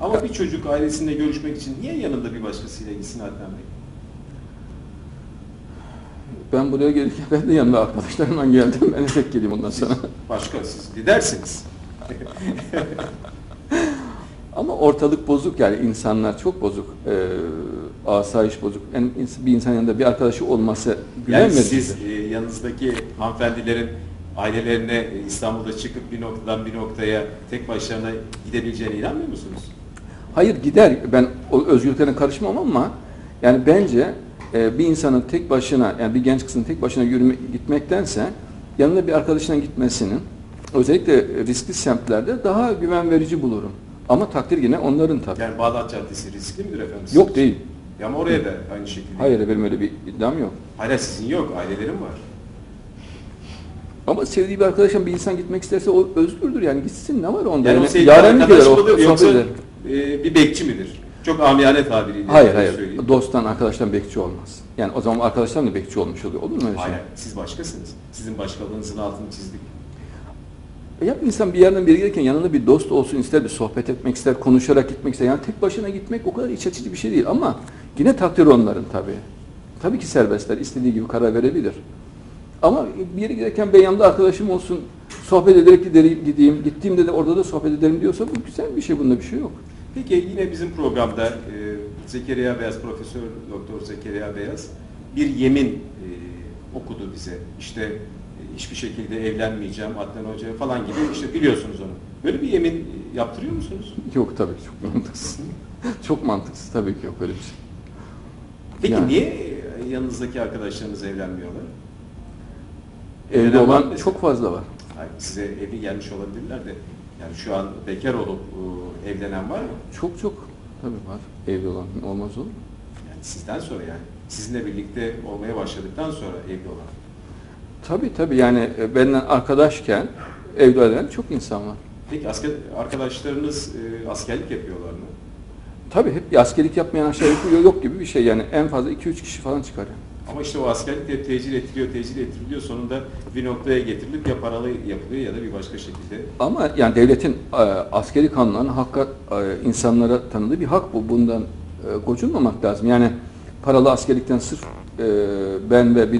Ama bir çocuk ailesiyle görüşmek için niye yanında bir başkasıyla gitsin Adnan Bey? Ben buraya gelirken ben de yanımda arkadaşlarımla geldim. Ben de tek geleyim ondan sonra. Başka siz gidersiniz. Ama ortalık bozuk yani insanlar çok bozuk. Ee, asayiş bozuk. Yani bir insan yanında bir arkadaşı olması Yani siz e, yanınızdaki hanımefendilerin ailelerine e, İstanbul'da çıkıp bir noktadan bir noktaya tek başlarına gidebileceğine inanmıyor musunuz? Hayır gider. Ben o özgürlüklerine karışmam ama yani bence e, bir insanın tek başına yani bir genç kızın tek başına yürüme, gitmektense yanında bir arkadaşına gitmesinin özellikle riskli semtlerde daha güven verici bulurum. Ama takdir yine onların tabii. Yani Bağdat Caddesi riskli midir efendim? Yok için? değil. Ya ama oraya da aynı şekilde. Hayır benim öyle bir iddiam yok. Hayır sizin yok, ailelerin var. Ama sevdiği bir arkadaşla bir insan gitmek isterse o özgürdür yani gitsin ne var onda? Yani o Yani sevgili yarenlik arkadaş o sohbet yoksa. E, bir bekçi midir? Çok amiyane tabiriyle Hayır hayır. söyleyeyim. Dosttan arkadaştan bekçi olmaz. Yani o zaman arkadaştan da bekçi olmuş oluyor. Olur mu öyle şey? Hayır, siz başkasınız. Sizin başkalığınızın altını çizdik. Ya bir insan bir yerden bir yere gelirken yanında bir dost olsun ister, bir sohbet etmek ister, konuşarak gitmek ister. Yani tek başına gitmek o kadar iç açıcı bir şey değil ama yine takdir onların tabii. Tabii ki serbestler, istediği gibi karar verebilir. Ama bir yere giderken ben yanımda arkadaşım olsun, sohbet ederek giderim, gideyim, gittiğimde de orada da sohbet ederim diyorsa bu güzel bir şey, bunda bir şey yok. Peki yine bizim programda e, Zekeriya Beyaz, Profesör Doktor Zekeriya Beyaz bir yemin e, okudu bize. İşte e, hiçbir şekilde evlenmeyeceğim Adnan Hoca falan gibi. İşte biliyorsunuz onu. Böyle bir yemin e, yaptırıyor musunuz? Yok tabii ki çok mantıksız. çok mantıksız tabii ki yok öyle bir şey. Peki Yani. niye e, yanınızdaki arkadaşlarınız evlenmiyorlar? Evde Evlenen olan çok fazla var. Hayır, size evli gelmiş olabilirler de. Yani şu an bekar olup e, evlenen var mı? Çok çok tabii var. Evde olan olmaz olur mu? Yani sizden sonra yani. Sizinle birlikte olmaya başladıktan sonra evli olan. Tabii tabii yani e, benden arkadaşken evde ölen çok insan var. Peki asker, arkadaşlarınız e, askerlik yapıyorlar mı? Tabii hep askerlik yapmayan aşağı yukarı yok gibi bir şey yani en fazla 2-3 kişi falan çıkar yani. Ama işte o askerlik de tecil ediliyor, tecil ediliyor. Sonunda bir noktaya getirilip ya paralı yapılıyor ya da bir başka şekilde. Ama yani devletin e, askeri kanunlarının hakka, e, insanlara tanıdığı bir hak bu. Bundan e, gocunmamak lazım. Yani paralı askerlikten sırf e, ben ve bir